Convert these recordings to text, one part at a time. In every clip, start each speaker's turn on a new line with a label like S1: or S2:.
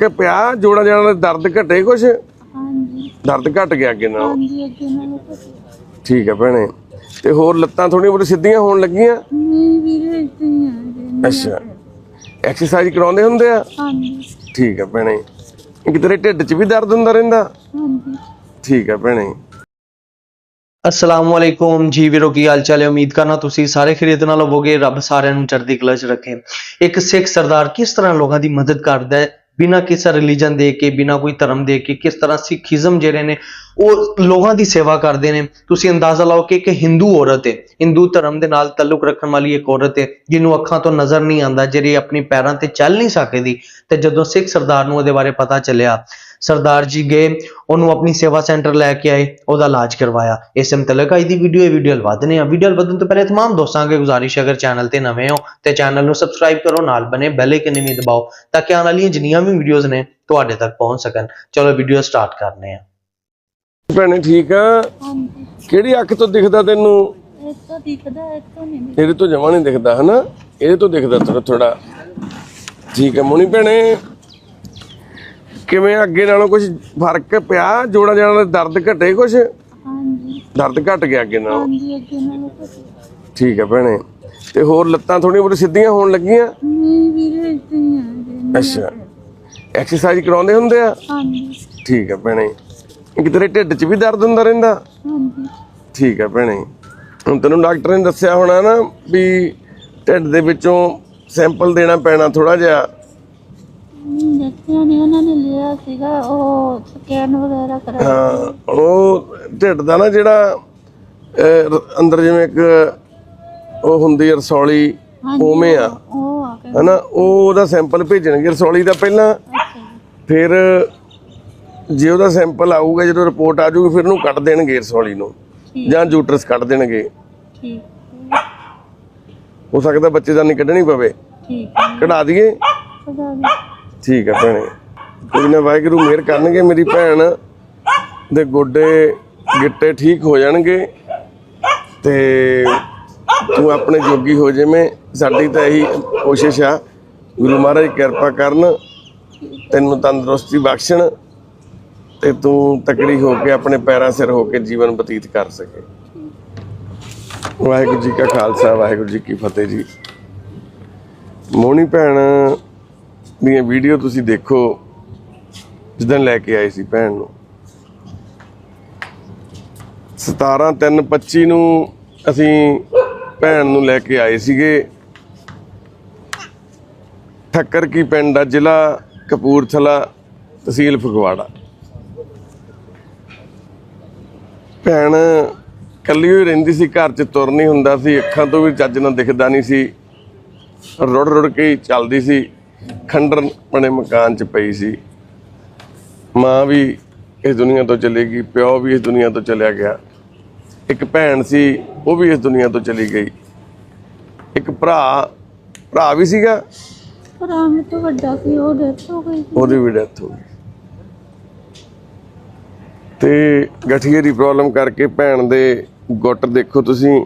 S1: ਕਿ ਪਿਆ ਜੋੜਾਂ ਜੜਾਂ ਦੇ ਦਰਦ ਘਟੇ ਕੁਛ?
S2: ਹਾਂਜੀ।
S1: ਦਰਦ ਘਟ ਗਿਆ ਅੱਗੇ ਨਾਲ?
S2: ਹਾਂਜੀ ਅੱਗੇ ਨਾਲੋਂ।
S1: ਠੀਕ ਹੈ ਭੈਣੇ। ਤੇ ਹੋਰ ਲੱਤਾਂ ਥੋੜੀਆਂ ਬਹੁਤ ਸਿੱਧੀਆਂ ਹੋਣ ਲੱਗੀਆਂ?
S2: ਨਹੀਂ ਵੀਰੇ ਇੱਥੇ ਹੀ ਆ ਜੀ।
S1: ਅੱਛਾ। ਐਕਸਰਸਾਈਜ਼ ਕਰਾਉਂਦੇ ਹੁੰਦੇ ਆ?
S2: ਹਾਂਜੀ।
S1: ਠੀਕ ਹੈ ਭੈਣੇ। ਇੱਕ ਤੇਰੇ ਢਿੱਡ 'ਚ ਵੀ ਦਰਦ ਹੁੰਦਾ ਰਹਿੰਦਾ?
S2: ਹਾਂਜੀ।
S1: ਠੀਕ ਹੈ ਭੈਣੇ।
S3: ਅਸਲਾਮ ਵਾਲੇਕੁਮ ਜੀ ਵੀਰੋ ਕੀ ਹਾਲ ਚਾਲ ਹੈ? ਉਮੀਦ ਕਰਨਾ ਤੁਸੀਂ ਸਾਰੇ ਖਰੀਦ ਨਾਲ ਹੋਵੋਗੇ। ਰੱਬ ਸਾਰਿਆਂ ਨੂੰ ਚੜ੍ਹਦੀ ਕਲਾ 'ਚ ਰੱਖੇ। ਇੱਕ ਸਿੱਖ ਸਰਦਾਰ ਕਿਸ ਤਰ੍ਹਾਂ ਲੋਕਾਂ ਦੀ ਮਦਦ ਕਰਦਾ ਹੈ? ਬਿਨਾਂ ਕਿਸੇ ਰਿਲੀਜਨ ਦੇ ਕੇ, ਬਿਨਾਂ ਕੋਈ ਧਰਮ ਦੇ ਕੇ, ਕਿਸ ਤਰ੍ਹਾਂ ਸਿੱਖੀਜ਼ਮ ਜਿਹੜੇ ਨੇ ਉਹ ਲੋਕਾਂ ਦੀ ਸੇਵਾ ਕਰਦੇ ਨੇ ਤੁਸੀਂ ਅੰਦਾਜ਼ਾ ਲਾਓ ਕਿ ਇੱਕ ਹਿੰਦੂ ਔਰਤ ਹੈ ਹਿੰਦੂ ਧਰਮ ਦੇ ਨਾਲ ਤਾਲੁਕ ਰੱਖਣ ਵਾਲੀ ਇੱਕ ਔਰਤ ਹੈ ਜਿਹਨੂੰ ਅੱਖਾਂ ਤੋਂ ਨਜ਼ਰ ਨਹੀਂ ਆਉਂਦਾ ਜਿਹੜੀ ਆਪਣੀ ਪੈਰਾਂ ਤੇ ਚੱਲ ਨਹੀਂ ਸਕਦੀ ਤੇ ਜਦੋਂ ਸਿੱਖ ਸਰਦਾਰ ਨੂੰ ਉਹਦੇ ਬਾਰੇ ਪਤਾ ਚੱਲਿਆ ਸਰਦਾਰ ਜੀ ਗਏ ਉਹਨੂੰ ਆਪਣੀ ਸੇਵਾ ਸੈਂਟਰ ਲੈ ਕੇ ਆਏ ਉਹਦਾ ਇਲਾਜ ਕਰਵਾਇਆ ਇਸ ਮੁਤਲਕ ਅੱਜ ਦੀ ਵੀਡੀਓ ਇਹ ਵੀਡੀਓ ਵਧਨੇ ਆ ਵੀਡੀਓ ਵਧਣ ਤੋਂ ਪਹਿਲੇ तमाम ਦੋਸਤਾਂ ਅੱਗੇ ਗੁਜ਼ਾਰਿਸ਼ ਹੈ, ਅਗਰ ਚੈਨਲ ਤੇ ਨਵੇਂ ਹੋ ਤੇ ਚੈਨਲ ਨੂੰ ਸਬਸਕ੍ਰਾਈਬ ਕਰੋ ਨਾਲ ਬਨੇ ਬੈਲ ਆਈਕਨ ਵੀ ਦਬਾਓ ਤਾਂ ਕਿ ਆਉਣ ਵਾਲੀਆਂ ਜਿੰਨੀਆਂ ਵੀ ਵੀਡੀਓਜ਼ ਨੇ ਤੁਹਾਡੇ ਤੱਕ ਪਹੁੰਚ ਸਕਣ ਚਲੋ ਵੀਡੀਓ ਸਟਾਰਟ ਕਰਨੇ ਆ
S1: ਭੈਣੇ ਠੀਕ ਆ? ਕਿਹੜੀ ਅੱਖ ਤੋਂ ਦਿਖਦਾ ਤੈਨੂੰ?
S2: ਇਹ ਤਾਂ ਦਿਖਦਾ ਤਾਂ ਨਹੀਂ ਦਿਖਦਾ।
S1: ਇਹਦੇ ਤੋਂ ਜਮਾ ਨਹੀਂ ਦਿਖਦਾ ਹਨਾ? ਇਹਦੇ ਤੋਂ ਦਿਖਦਾ ਥੋੜਾ ਥੋੜਾ ਠੀਕ ਹੈ ਮੁਨੀ ਭੈਣੇ। ਕਿਵੇਂ ਅੱਗੇ ਨਾਲੋਂ ਕੁਝ ਫ਼ਰਕ ਪਿਆ? ਜੋੜਾਂ ਜੜਾਂ ਦੇ ਦਰਦ ਘਟੇ
S2: ਹਾਂਜੀ।
S1: ਦਰਦ ਘਟ ਗਿਆ ਅੱਗੇ ਨਾਲੋਂ।
S2: ਹਾਂਜੀ ਅੱਗੇ ਨਾਲੋਂ ਘੱਟ।
S1: ਠੀਕ ਹੈ ਭੈਣੇ। ਤੇ ਹੋਰ ਲੱਤਾਂ ਥੋੜੀਆਂ ਬਹੁਤ ਸਿੱਧੀਆਂ ਹੋਣ ਲੱਗੀਆਂ?
S2: ਨਹੀਂ ਵੀਰੇ ਇੱਥੇ ਹੀ ਆ। ਜੀ।
S1: ਅੱਛਾ। ਐਕਸਰਸਾਈਜ਼ ਕਰਾਉਂਦੇ ਹੁੰਦੇ ਆ?
S2: ਹਾਂਜੀ।
S1: ਠੀਕ ਹੈ ਭੈਣੇ। ਇੱਕ ਤੇਰੇ ਢਿੱਡ 'ਚ ਵੀ ਦਰਦ ਹੁੰਦਾ ਰਹਿੰਦਾ?
S2: ਹਾਂਜੀ।
S1: ਠੀਕ ਹੈ ਭੈਣੇ। ਹੁਣ ਤੈਨੂੰ ਡਾਕਟਰ ਨੇ ਦੱਸਿਆ ਹੋਣਾ ਨਾ ਵੀ ਢਿੱਡ ਦੇ ਵਿੱਚੋਂ ਸੈਂਪਲ ਦੇਣਾ ਪੈਣਾ ਥੋੜਾ ਜਿਹਾ।
S2: ਦੱਸਿਆ ਨਹੀਂ ਉਹਨਾਂ ਨੇ ਲਿਆ ਸੀਗਾ ਉਹ ਸਕੈਨ ਵਗੈਰਾ ਕਰਾਇਆ
S1: ਹਾਂ ਉਹ ਢਿੱਡ ਦਾ ਨਾ ਜਿਹੜਾ ਅਹ, ਰ- ਅੰਦਰ ਜਿਵੇਂ ਇੱਕ ਉਹ ਹੁੰਦੀ ਹੈ ਰਸੌਲੀ
S2: ਹਾਂਜੀ,
S1: ਉਵੇਂ ਆ।
S2: ਉਹ ਆ ਕੇ
S1: ਹਨਾ ਉਹ ਉਹਦਾ ਸੈਂਪਲ ਭੇਜਣਗੇ ਰਸੌਲੀ ਦਾ ਪਹਿਲਾਂ। ਫਿਰ ਜੇ ਉਹਦਾ ਸੈਂਪਲ ਆਊਗਾ ਜਦੋਂ ਰਿਪੋਰਟ ਆ ਜਾਊਗੀ ਫਿਰ ਉਹਨੂੰ ਕੱਢ ਦੇਣਗੇ ਰਸੌਲੀ ਨੂੰ। ਜਾਂ ਜੂਟਰਸ ਕੱਢ ਦੇਣਗੇ।
S2: ਠੀਕ।
S1: ਹੋ ਸਕਦਾ ਬੱਚੇ ਦਾ ਨਹੀਂ ਕੱਢਣੀ ਪਵੇ।
S2: ਠੀਕ
S1: ਕਢਾ ਦਈਏ। ਠੀਕ ਹੈ ਭੈਣੇ। ਕੋਈ ਨਾ ਵਾਹਿਗੁਰੂ ਮਿਹਰ ਕਰਨਗੇ ਮੇਰੀ ਭੈਣ। ਦੇ ਗੋਡੇ ਗਿੱਟੇ ਠੀਕ ਹੋ ਜਾਣਗੇ। ਤੇ ਤੂੰ ਆਪਣੇ ਜੋਗੀ ਹੋ ਜਾਵੇਂ। ਸਾਡੀ ਤਾਂ ਇਹੀ ਕੋਸ਼ਿਸ਼ ਆ। ਗੁਰੂ ਮਹਾਰਾਜ ਕਿਰਪਾ ਕਰਨ। ਤੈਨੂੰ ਤੰਦਰੁਸਤੀ ਬਖਸ਼ਣ। ਤੇ ਤੂੰ ਤਕੜੀ ਹੋ ਕੇ ਆਪਣੇ ਪੈਰਾਂ ਸਿਰ ਹੋ ਕੇ ਜੀਵਨ ਬਤੀਤ ਕਰ ਸਕੇ। ਵਾਹਿਗੁਰੂ ਜੀ ਕਾ ਖਾਲਸਾ, ਵਾਹਿਗੁਰੂ ਜੀ ਕੀ ਫਤਿਹ ਜੀ। ਮੋਹਣੀ ਭੈਣ ਦੀਆਂ ਵੀਡੀਓ ਤੁਸੀਂ ਦੇਖੋ, ਜਿੱਦਣ ਲੈ ਕੇ ਆਏ ਸੀ ਭੈਣ ਨੂੰ। 17 3 25 ਨੂੰ ਅਸੀਂ ਭੈਣ ਨੂੰ ਲੈ ਕੇ ਆਏ ਸੀਗੇ। ਠੱਕਰ ਕੀ ਪਿੰਡ ਆ, ਜ਼ਿਲ੍ਹਾ ਕਪੂਰਥਲਾ ਤਹਿਸੀਲ ਫਗਵਾੜਾ। ਭੈਣ ਕੱਲੀ ਹੋਈ ਰਹਿੰਦੀ ਸੀ ਘਰ 'ਚ ਤੁਰ ਨਹੀਂ ਹੁੰਦਾ ਸੀ ਅੱਖਾਂ ਤੋਂ ਵੀ ਚੱਜ ਨਾਲ ਦਿਖਦਾ ਨਹੀਂ ਸੀ। ਰੁੜ ਰੁੜ ਕੇ ਹੀ ਚੱਲਦੀ ਸੀ ਖੰਡਰ ਬਣੇ ਮਕਾਨ 'ਚ ਪਈ ਸੀ। ਮਾਂ ਵੀ ਇਸ ਦੁਨੀਆ ਤੋਂ ਚਲੀ ਗਈ ਪਿਓ ਵੀ ਇਸ ਦੁਨੀਆ ਤੋਂ ਚਲਿਆ ਗਿਆ। ਇੱਕ ਭੈਣ ਸੀ ਉਹ ਵੀ ਇਸ ਦੁਨੀਆ ਤੋਂ ਚਲੀ ਗਈ। ਇੱਕ ਭਰਾ ਭਰਾ ਵੀ ਸੀਗਾ?
S2: ਪਰ ਆਮ ਤੋਂ ਵੱਡਾ ਸੀ ਉਹ ਡੈਥ ਹੋ ਗਈ।
S1: ਉਹਦੀ ਵੀ ਡੈਥ ਹੋ ਗਈ। ਤੇ ਗਠੀਏ ਦੀ ਪ੍ਰੋਬਲਮ ਕਰਕੇ ਭੈਣ ਦੇ ਗੁੱਟ ਦੇਖੋ ਤੁਸੀਂ,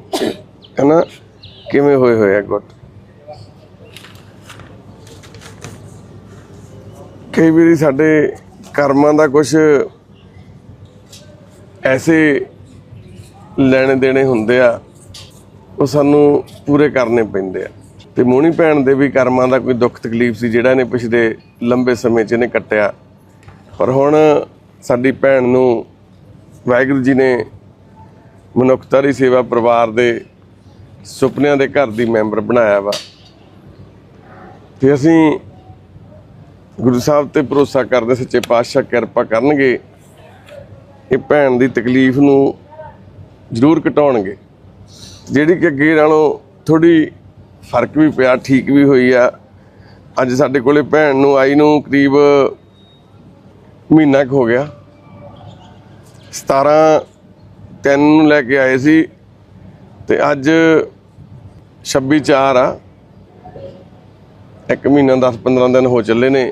S1: ਹਨਾ? ਕਿਵੇਂ ਹੋਏ ਹੋਏ ਆ ਗੁੱਟ? ਕਈ ਵਾਰੀ ਸਾਡੇ ਕਰਮਾਂ ਦਾ ਕੁਝ ਐਸੇ ਲੈਣੇ ਦੇਣੇ ਹੁੰਦੇ ਆ, ਉਹ ਸਾਨੂੰ ਪੂਰੇ ਕਰਨੇ ਪੈਂਦੇ ਆ। ਤੇ ਮੋਹਣੀ ਭੈਣ ਦੇ ਵੀ ਕਰਮਾਂ ਦਾ ਕੋਈ ਦੁੱਖ ਤਕਲੀਫ ਸੀ, ਜਿਹੜਾ ਇਹਨੇ ਪਿਛਲੇ ਲੰਬੇ ਸਮੇਂ 'ਚ ਇਹਨੇ ਕੱਟਿਆ। ਪਰ ਹੁਣ ਸਾਡੀ ਭੈਣ ਨੂੰ ਵਾਹਿਗੁਰੂ ਜੀ ਨੇ ਮਨੁੱਖਤਾ ਦੀ ਸੇਵਾ ਪਰਿਵਾਰ ਦੇ ਸੁਪਨਿਆਂ ਦੇ ਘਰ ਦੀ ਮੈਂਬਰ ਬਣਾਇਆ ਵਾ। ਤੇ ਅਸੀਂ ਗੁਰੂ ਸਾਹਿਬ ਤੇ ਭਰੋਸਾ ਕਰਦੇ ਸੱਚੇ ਪਾਤਸ਼ਾਹ ਕਿਰਪਾ ਕਰਨਗੇ, ਇਹ ਭੈਣ ਦੀ ਤਕਲੀਫ ਨੂੰ ਜ਼ਰੂਰ ਘਟਾਉਣਗੇ। ਜਿਹੜੀ ਕਿ ਅੱਗੇ ਨਾਲੋਂ ਥੋੜੀ ਫ਼ਰਕ ਵੀ ਪਿਆ, ਠੀਕ ਵੀ ਹੋਈ ਆ। ਅੱਜ ਸਾਡੇ ਕੋਲੇ ਭੈਣ ਨੂੰ, ਆਈ ਨੂੰ ਕਰੀਬ ਮਹੀਨਾ ਕੁ ਹੋ ਗਿਆ। 17 ਤਿੰਨ ਨੂੰ ਲੈ ਕੇ ਆਏ ਸੀ ਤੇ ਅੱਜ 26 4 ਆ। ਇੱਕ ਮਹੀਨਾ 10 15 ਦਿਨ ਹੋ ਚੱਲੇ ਨੇ।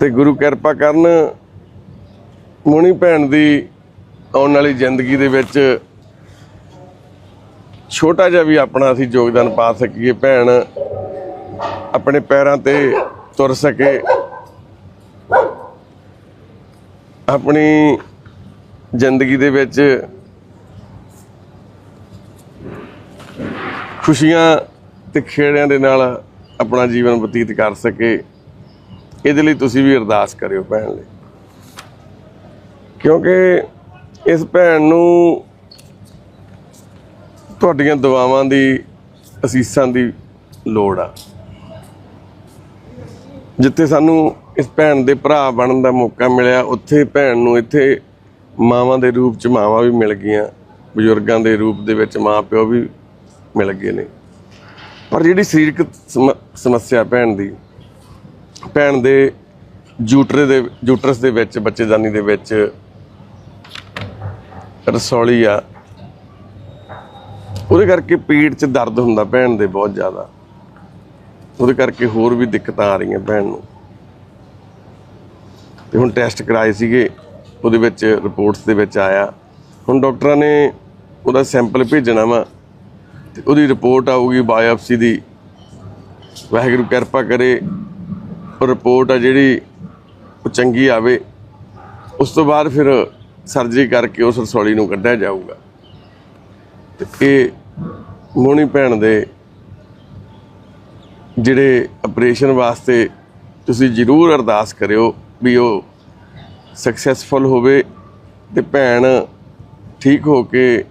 S1: ਤੇ ਗੁਰੂ ਕਿਰਪਾ ਕਰਨ ਮੋਣੀ ਭੈਣ ਦੀ ਆਉਣ ਵਾਲੀ ਜ਼ਿੰਦਗੀ ਦੇ ਵਿੱਚ ਛੋਟਾ ਜਿਹਾ ਵੀ ਆਪਣਾ ਅਸੀਂ ਯੋਗਦਾਨ ਪਾ ਸਕੀਏ, ਭੈਣ ਆਪਣੇ ਪੈਰਾਂ ਤੇ ਤੁਰ ਸਕੇ। ਆਪਣੀ ਜ਼ਿੰਦਗੀ ਦੇ ਵਿੱਚ ਖੁਸ਼ੀਆਂ ਤੇ ਖੇੜਿਆਂ ਦੇ ਨਾਲ ਆਪਣਾ ਜੀਵਨ ਬਤੀਤ ਕਰ ਸਕੇ। ਇਹਦੇ ਲਈ ਤੁਸੀਂ ਵੀ ਅਰਦਾਸ ਕਰਿਓ ਭੈਣ ਲਈ। ਕਿਉਂਕਿ ਇਸ ਭੈਣ ਨੂੰ ਤੁਹਾਡੀਆਂ ਦੁਆਵਾਂ ਦੀ, ਅਸੀਸਾਂ ਦੀ ਲੋੜ ਆ। ਜਿੱਥੇ ਸਾਨੂੰ ਇਸ ਭੈਣ ਦੇ ਭਰਾ ਬਣਨ ਦਾ ਮੌਕਾ ਮਿਲਿਆ। ਉੱਥੇ ਭੈਣ ਨੂੰ ਇੱਥੇ ਮਾਵਾਂ ਦੇ ਰੂਪ ਚ ਮਾਵਾਂ ਵੀ ਮਿਲ ਗਈਆਂ। ਬਜ਼ੁਰਗਾਂ ਦੇ ਰੂਪ ਦੇ ਵਿੱਚ ਮਾਂ ਪਿਓ ਵੀ ਮਿਲ ਗਏ ਨੇ। ਪਰ ਜਿਹੜੀ ਸਰੀਰਕ ਸਮ- ਸਮੱਸਿਆ ਭੈਣ ਦੀ, ਭੈਣ ਦੇ ਜੂਟਰੇ ਦੇ, ਜੂਟਰਸ ਦੇ ਵਿੱਚ, ਬੱਚੇਦਾਨੀ ਦੇ ਵਿੱਚ ਰਸੌਲੀ ਆ। ਉਹਦੇ ਕਰਕੇ ਪੇਟ 'ਚ ਦਰਦ ਹੁੰਦਾ ਭੈਣ ਦੇ ਬਹੁਤ ਜ਼ਿਆਦਾ। ਉਹਦੇ ਕਰਕੇ ਹੋਰ ਵੀ ਦਿੱਕਤਾਂ ਆ ਰਹੀਆਂ ਭੈਣ ਨੂੰ। ਤੇ ਹੁਣ ਟੈਸਟ ਕਰਾਏ ਸੀਗੇ, ਉਹਦੇ ਵਿੱਚ ਰਿਪੋਰਟਸ ਦੇ ਵਿੱਚ ਆਇਆ। ਹੁਣ ਡਾਕਟਰਾਂ ਨੇ ਉਹਦਾ ਸੈਂਪਲ ਭੇਜਣਾ ਵਾ ਤੇ ਉਹਦੀ ਰਿਪੋਰਟ ਆਊਗੀ ਬਾਇਓਪਸੀ ਦੀ। ਵਾਹਿਗੁਰੂ ਕਿਰਪਾ ਕਰੇ ਉਹ ਰਿਪੋਰਟ ਆ ਜਿਹੜੀ ਉਹ ਚੰਗੀ ਆਵੇ। ਉਸ ਤੋਂ ਬਾਅਦ ਫਿਰ ਸਰਜਰੀ ਕਰਕੇ ਉਸ ਰਸੌਲੀ ਨੂੰ ਕੱਢਿਆ ਜਾਊਗਾ। ਤੇ ਇਹ ਮੋਹਣੀ ਭੈਣ ਦੇ ਜਿਹੜੇ ਆਪਰੇਸ਼ਨ ਵਾਸਤੇ ਤੁਸੀਂ ਜ਼ਰੂਰ ਅਰਦਾਸ ਕਰਿਓ। ਵੀ ਉਹ ਸਕਸੈਸਫੁਲ ਹੋਵੇ ਤੇ ਭੈਣ ਠੀਕ ਹੋ ਕੇ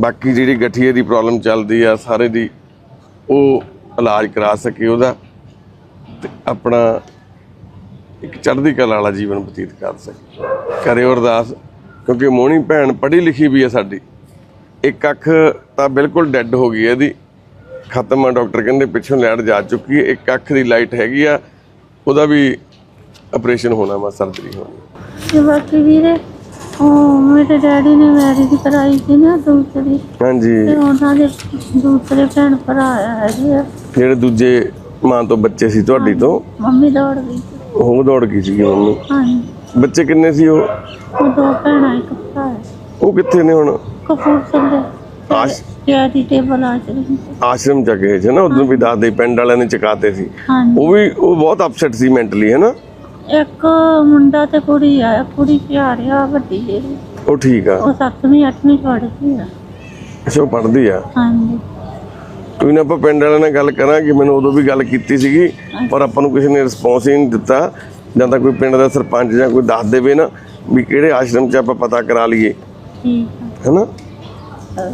S1: ਬਾਕੀ ਜਿਹੜੀ ਗਠੀਏ ਦੀ ਪ੍ਰੋਬਲਮ ਚੱਲਦੀ ਆ, ਸਾਰੇ ਦੀ ਉਹ ਇਲਾਜ ਕਰਾ ਸਕੇ ਉਹਦਾ ਤੇ ਆਪਣਾ ਇੱਕ ਚੜ੍ਹਦੀ ਕਲਾ ਵਾਲਾ ਜੀਵਨ ਬਤੀਤ ਕਰ ਸਕੇ। ਕਰਿਓ ਅਰਦਾਸ, ਕਿਉਂਕਿ ਮੋਹਣੀ ਭੈਣ ਪੜ੍ਹੀ ਲਿਖੀ ਵੀ ਆ ਸਾਡੀ। ਇੱਕ ਅੱਖ ਤਾਂ ਬਿਲਕੁਲ ਡੈੱਡ ਹੋ ਗਈ ਇਹਦੀ। ਖਤਮ ਆ, ਡਾਕਟਰ ਕਹਿੰਦੇ ਪਿੱਛੋਂ ਲੈਣ ਜਾ ਚੁੱਕੀ ਹੈ ਇੱਕ ਅੱਖ ਦੀ ਲਾਈਟ ਹੈਗੀ ਆ, ਉਹਦਾ ਵੀ ਆਪਰੇਸ਼ਨ ਹੋਣਾ ਵਾ ਸਰਜਰੀ ਹੋਣੀ।
S2: ਤੇ ਬਾਕੀ ਵੀਰੇ ਉਹ ਮੇਰੇ ਡੈਡੀ ਨੇ ਮੈਰਿਜ ਕਰਾਈ ਸੀ ਨਾ ਦੂਸਰੀ।
S1: ਹਾਂਜੀ।
S2: ਤੇ ਉਹਨਾਂ ਦੇ ਦੂਸਰੇ ਭੈਣ ਭਰਾ ਹੈਗੇ ਆ।
S1: ਜਿਹੜੇ ਦੂਜੇ ਮਾਂ ਤੋਂ ਬੱਚੇ ਸੀ ਤੁਹਾਡੀ ਤੋਂ?
S2: ਮੰਮੀ ਦੌੜ ਗਈ ਸੀ।
S1: ਉਹ ਦੌੜ ਗਈ ਸੀ ਮੰਮੀ?
S2: ਹਾਂਜੀ।
S1: ਬੱਚੇ ਕਿੰਨੇ ਸੀ ਉਹ?
S2: ਉਹ ਦੋ ਭੈਣਾਂ ਇੱਕ ਭਰਾ ਹੈ
S1: ਉਹ ਕਿੱਥੇ ਨੇ ਹੁਣ? ਆਸ਼
S2: ਟੇਬਲ ਆ ਚਲੀ
S1: ਆਸ਼ਰਮ ਚ। ਗਏ ਸੀ ਨਾ ਉਦੋਂ ਵੀ ਦੱਸਦੇ ਪਿੰਡ ਵਾਲਿਆਂ ਨੇ ਚਕਾਤੇ ਸੀ।
S2: ਹਾਂਜੀ।
S1: ਉਹ ਵੀ ਉਹ ਬਹੁਤ ਅਪਸੈਟ ਸੀ ਮੈਂਟਲੀ ਹੈ ਨਾ
S2: ਇੱਕ ਮੁੰਡਾ ਤੇ ਕੁੜੀ ਆ ਕੁੜੀ ਪਿਆਰਿਆ ਵੱਡੀ ਜਿਹੜੀ
S1: ਉਹ ਠੀਕ ਆ।
S2: ਉਹ 7ਵੀਂ 8ਵੀਂ ਪੜ੍ਹਦੀ ਆ।
S1: ਅੱਛਾ ਉਹ ਪੜ੍ਹਦੀ ਆ?
S2: ਹਾਂਜੀ।
S1: ਕੋਈ ਨਾ ਆਪਾਂ ਪਿੰਡ ਵਾਲਿਆਂ ਨਾਲ ਗੱਲ ਕਰਾਂਗੇ ਮੈਨੂੰ ਉਦੋਂ ਵੀ ਗੱਲ ਕੀਤੀ ਸੀਗੀ ਪਰ ਆਪਾਂ ਨੂੰ ਕਿਸੇ ਨੇ ਰਿਸਪੌਂਸ ਹੀ ਨਹੀਂ ਦਿੱਤਾ। ਜਾਂ ਤਾਂ ਕੋਈ ਪਿੰਡ ਦਾ ਸਰਪੰਚ ਜਾਂ ਕੋਈ ਦੱਸ ਦੇਵੇ ਨਾ ਵੀ ਕਿਹੜੇ ਆਸ਼ਰਮ 'ਚ ਆਪਾਂ ਪਤਾ ਕਰਾ ਲਈਏ।
S2: ਠੀਕ
S1: ਹੈਨਾ?
S2: ਆ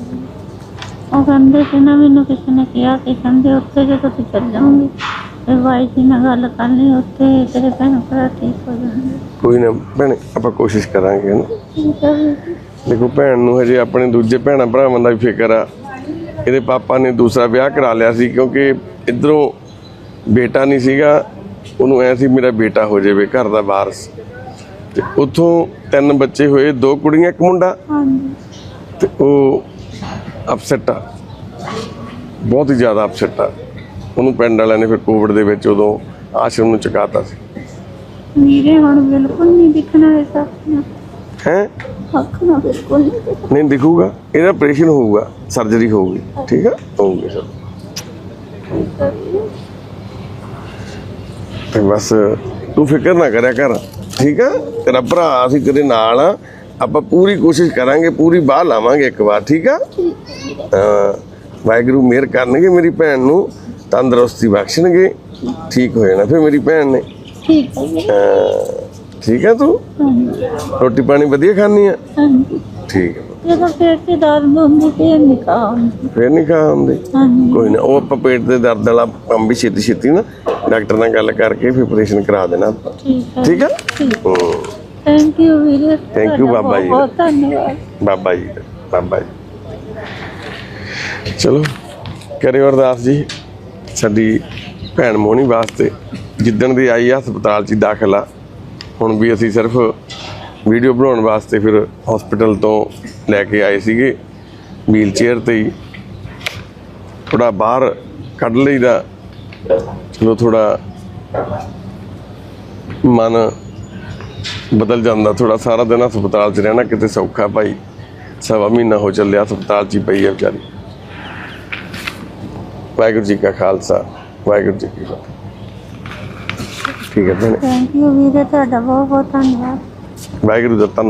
S2: ਉਹ ਕਹਿੰਦੇ ਸੀ ਨਾ ਮੈਨੂੰ ਕਿਸੇ ਨੇ ਕਿਹਾ ਕਿ ਕਹਿੰਦੇ ਉੱਥੇ ਜਦੋਂ ਤੂੰ ਚੱਲ ਜਾਊਂਗੀ ਤੇ ਬਾਈ ਜੀ ਨਾਲ ਗੱਲ ਕਰਨੀ ਉੱਥੇ ਤੇਰੇ ਭੈਣ ਭਰਾ ਠੀਕ ਹੋ ਜਾਣਗੇ।
S1: ਕੋਈ ਨਾ ਭੈਣੇ ਆਪਾਂ ਕੋਸ਼ਿਸ਼ ਕਰਾਂਗੇ ਨਾ
S2: ਠੀਕ ਹੈ ਵੀਰ ਜੀ।
S1: ਦੇਖੋ ਭੈਣ ਨੂੰ ਹਜੇ ਆਪਣੇ ਦੂਜੇ ਭੈਣਾਂ ਭਰਾਵਾਂ ਦਾ ਵੀ ਫਿਕਰ ਆ। ਇਹਦੇ ਪਾਪਾ ਨੇ ਦੂਸਰਾ ਵਿਆਹ ਕਰਾ ਲਿਆ ਸੀ ਕਿਉਂਕਿ ਇਧਰੋਂ ਬੇਟਾ ਨਹੀਂ ਸੀਗਾ ਉਹਨੂੰ ਐ ਸੀ ਮੇਰਾ ਬੇਟਾ ਹੋ ਜਾਵੇ ਘਰ ਦਾ ਵਾਰਸ। ਤੇ ਉੱਥੋਂ ਤਿੰਨ ਬੱਚੇ ਹੋਏ ਦੋ ਕੁੜੀਆਂ ਇੱਕ ਮੁੰਡਾ।
S2: ਹਾਂਜੀ।
S1: ਤੇ ਉਹ ਅਪਸੈਟ ਆ। ਬਹੁਤ ਹੀ ਜ਼ਿਆਦਾ ਅਪਸੈਟ ਆ। ਉਹਨੂੰ ਪਿੰਡ ਵਾਲਿਆਂ ਨੇ ਫਿਰ ਕੋਵਿਡ ਦੇ ਵਿੱਚ ਉਦੋਂ ਆਸ਼ਰਮ ਨੂੰ ਚੁਕਾਤਾ ਸੀ।
S2: ਵੀਰੇ ਹੁਣ ਬਿਲਕੁਲ ਨਹੀਂ ਦਿਖਣਾ ਇਹ ਸਭ
S1: ਹੈ?
S2: ਅੱਖ ਨਾ ਬਿਲਕੁਲ ਨਹੀਂ ਦਿਖਣਾ।
S1: ਨਹੀਂ ਦਿਖੂਗਾ। ਇਹਦਾ ਆਪਰੇਸ਼ਨ ਹੋਊਗਾ ਸਰਜਰੀ ਹੋਊਗੀ। ਠੀਕ ਆ? ਹੋਊਗੀ ਸਰ। ਤੇ ਬਸ ਤੂੰ ਫਿਕਰ ਨਾ ਕਰਿਆ ਕਰ ਠੀਕ ਆ? ਤੇਰਾ ਭਰਾ ਅਸੀਂ ਤੇਰੇ ਨਾਲ ਆ। ਆਪਾਂ ਪੂਰੀ ਕੋਸ਼ਿਸ਼ ਕਰਾਂਗੇ ਪੂਰੀ ਬਾਹ ਲਾਵਾਂਗੇ ਇੱਕ ਵਾਰ ਠੀਕ ਆ? ਹਾਂ। ਵਾਹਿਗੁਰੂ ਮਿਹਰ ਕਰਨਗੇ ਮੇਰੀ ਭੈਣ ਨੂੰ। ਤੰਦਰੁਸਤੀ ਬਖਸ਼ਣਗੇ ਠੀਕ ਹੋ ਜਾਣਾ। ਫਿਰ ਮੇਰੀ ਭੈਣ ਨੇ
S2: ਠੀਕ ਹੈ।
S1: ਹਾਂ, ਤੂੰ? ਰੋਟੀ ਪਾਣੀ ਵਧੀਆ ਖਾਣੀ ਆ? ਠੀਕ ਆ
S2: ਜਦੋਂ ਪੇਟ 'ਚ ਦਰਦ ਹੁੰਦੀ ਤੇ ਨਿਕਾਹ ਹੁੰਦੀ
S1: ਫਿਰ ਨਹੀਂ ਖਾ ਹੁੰਦੇ
S2: ਹਾਂਜੀ।
S1: ਕੋਈ ਨਾ ਉਹ ਆਪਾਂ ਪੇਟ ਦੇ ਦਰਦ ਵਾਲਾ ਕੰਮ ਵੀ ਛੇਤੀ ਛੇਤੀ ਨਾ ਡਾਕਟਰ ਨਾਲ ਗੱਲ ਕਰਕੇ ਫਿਰ ਆਪਰੇਸ਼ਨ ਕਰਾ ਦੇਣਾ।
S2: ਠੀਕ ਹੈ।
S1: ਹੂੰ,
S2: ਥੈਂਕ ਯੂ ਵੀਰੇ।
S1: ਬਾਬਾ ਜੀ।
S2: ਬਹੁਤ ਧੰਨਵਾਦ।
S1: ਬਾਬਾ ਜੀ ਬਾਬਾ ਜੀ ਚਲੋ ਕਰਿਓ ਅਰਦਾਸ ਜੀ। ਸਾਡੀ ਭੈਣ ਮੋਹਣੀ ਵਾਸਤੇ ਜਿੱਦਣ ਦੀ ਆਈ ਆ ਹਸਪਤਾਲ 'ਚ ਹੀ ਦਾਖਲ, ਹੁਣ ਵੀ ਅਸੀਂ ਸਿਰਫ ਵੀਡੀਓ ਬਣਾਉਣ ਵਾਸਤੇ ਫਿਰ ਹਸਪੀਟਲ ਤੋਂ ਲੈ ਕੇ ਆਏ ਸੀਗੇ ਵੀਲ ਚੇਅਰ ਤੇ ਹੀ। ਥੋੜਾ ਬਾਹਰ ਕੱਢ ਲਈਦਾ। ਚਲੋ ਥੋੜਾ ਮਨ ਬਦਲ ਜਾਂਦਾ ਥੋੜਾ ਸਾਰਾ ਦਿਨ ਹਸਪਤਾਲ 'ਚ ਰਹਿਣਾ ਕਿਤੇ ਸੌਖਾ ਭਾਈ। ਸਵਾ ਮਹੀਨਾ ਹੋ ਚੱਲਿਆ ਹਸਪਤਾਲ 'ਚ ਹੀ ਪਈ ਹੈ ਵਿਚਾਰੀ। ਵਾਹਿਗੁਰੂ ਜੀ ਕਾ ਖਾਲਸਾ ਵਾਹਿਗੁਰੂ ਜੀ ਕੀ ਫਤਿਹ। ਠੀਕ ਹੈ ਭੈਣੇ।
S2: ਥੈਂਕ ਯੂ ਵੀਰੇ ਤੁਹਾਡਾ ਬਹੁਤ ਬਹੁਤ ਧੰਨਵਾਦ।
S1: ਵਾਹਿਗੁਰੂ ਦਾ ਧੰਨ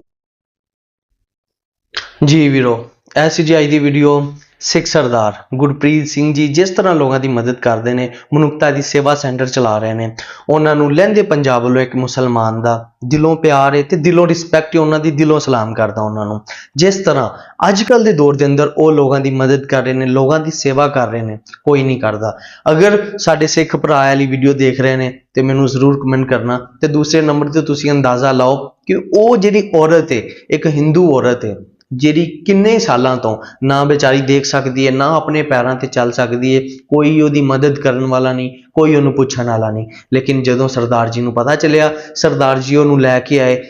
S3: ਜੀ ਵੀਰੋ ਐਸੀ ਜੀ ਅੱਜ ਦੀ ਵੀਡੀਓ ਸਿੱਖ ਸਰਦਾਰ ਗੁਰਪ੍ਰੀਤ ਸਿੰਘ ਜੀ ਜਿਸ ਤਰ੍ਹਾਂ ਲੋਕਾਂ ਦੀ ਮਦਦ ਕਰਦੇ ਨੇ, ਮਨੁੱਖਤਾ ਦੀ ਸੇਵਾ ਸੈਂਟਰ ਚਲਾ ਰਹੇ ਨੇ। ਉਹਨਾਂ ਨੂੰ ਲਹਿੰਦੇ ਪੰਜਾਬ ਵੱਲੋਂ ਇੱਕ ਮੁਸਲਮਾਨ ਦਾ ਦਿਲੋਂ ਪਿਆਰ ਹੈ ਤੇ ਦਿਲੋਂ ਰਿਸਪੈਕਟ ਹੈ ਉਹਨਾਂ ਦੀ ਦਿਲੋਂ ਸਲਾਮ ਕਰਦਾ ਉਹਨਾਂ ਨੂੰ। ਜਿਸ ਤਰ੍ਹਾਂ ਅੱਜ ਕੱਲ ਦੇ ਦੌਰ ਦੇ ਅੰਦਰ ਉਹ ਲੋਕਾਂ ਦੀ ਮਦਦ ਕਰ ਰਹੇ ਨੇ, ਲੋਕਾਂ ਦੀ ਸੇਵਾ ਕਰ ਰਹੇ ਨੇ, ਕੋਈ ਨਹੀਂ ਕਰਦਾ। ਅਗਰ ਸਾਡੇ ਸਿੱਖ ਭਰਾ ਵਾਲੀ ਵੀਡੀਓ ਦੇਖ ਰਹੇ ਨੇ ਤੇ ਮੈਨੂੰ ਜ਼ਰੂਰ ਕਮੈਂਟ ਕਰਨਾ ਤੇ ਦੂਸਰੇ ਨੰਬਰ ਤੇ ਤੁਸੀਂ ਅੰਦਾਜ਼ਾ ਲਾਓ ਕਿ ਉਹ ਜਿਹੜੀ ਔਰਤ ਹੈ ਇੱਕ ਹਿੰਦੂ ਔਰਤ ਹੈ ਜਿਹੜੀ ਕਿੰਨੇ ਸਾਲਾਂ ਤੋਂ ਨਾ ਵਿਚਾਰੀ ਦੇਖ ਸਕਦੀ ਹੈ, ਨਾ ਆਪਣੇ ਪੈਰਾਂ ਤੇ ਚੱਲ ਸਕਦੀ ਹੈ, ਕੋਈ ਉਹਦੀ ਮਦਦ ਕਰਨ ਵਾਲਾ ਨਹੀਂ, ਕੋਈ ਉਹਨੂੰ ਪੁੱਛਣ ਵਾਲਾ ਨਹੀਂ। ਲੇਕਿਨ ਜਦੋਂ ਸਰਦਾਰ ਜੀ ਨੂੰ ਪਤਾ ਚੱਲਿਆ, ਸਰਦਾਰ ਜੀ ਉਹਨੂੰ ਲੈ ਕੇ ਆਏ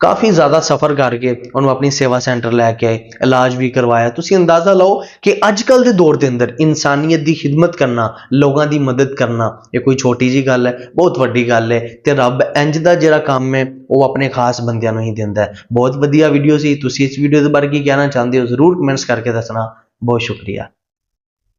S3: ਕਾਫੀ ਜ਼ਿਆਦਾ ਸਫ਼ਰ ਕਰਕੇ ਉਹਨੂੰ ਆਪਣੀ ਸੇਵਾ ਸੈਂਟਰ ਲੈ ਕੇ ਆਏ, ਇਲਾਜ ਵੀ ਕਰਵਾਇਆ। ਤੁਸੀਂ ਅੰਦਾਜ਼ਾ ਲਾਓ ਕਿ ਅੱਜ ਕੱਲ ਦੇ ਦੌਰ ਦੇ ਅੰਦਰ ਇਨਸਾਨੀਅਤ ਦੀ ਖਿਦਮਤ ਕਰਨਾ, ਲੋਕਾਂ ਦੀ ਮਦਦ ਕਰਨਾ, ਇਹ ਕੋਈ ਛੋਟੀ ਜੀ ਗੱਲ ਹੈ, ਬਹੁਤ ਵੱਡੀ ਗੱਲ ਹੈ ਤੇ ਰੱਬ ਇੰਜ ਦਾ ਜਿਹੜਾ ਕੰਮ ਹੈ, ਉਹ ਆਪਣੇ ਖਾਸ ਬੰਦਿਆਂ ਨੂੰ ਹੀ ਦਿੰਦਾ ਹੈ। ਬਹੁਤ ਵਧੀਆ ਵੀਡੀਓ ਸੀ। ਤੁਸੀਂ ਇਸ ਵੀਡੀਓ ਦੇ ਬਾਰੇ ਕੀ ਕਹਿਣਾ ਚਾਹੁੰਦੇ ਹੋ, ਜ਼ਰੂਰ ਕਮੈਂਟਸ ਕਰਕੇ ਦੱਸਣਾ। ਬਹੁਤ ਸ਼ੁਕਰੀਆ।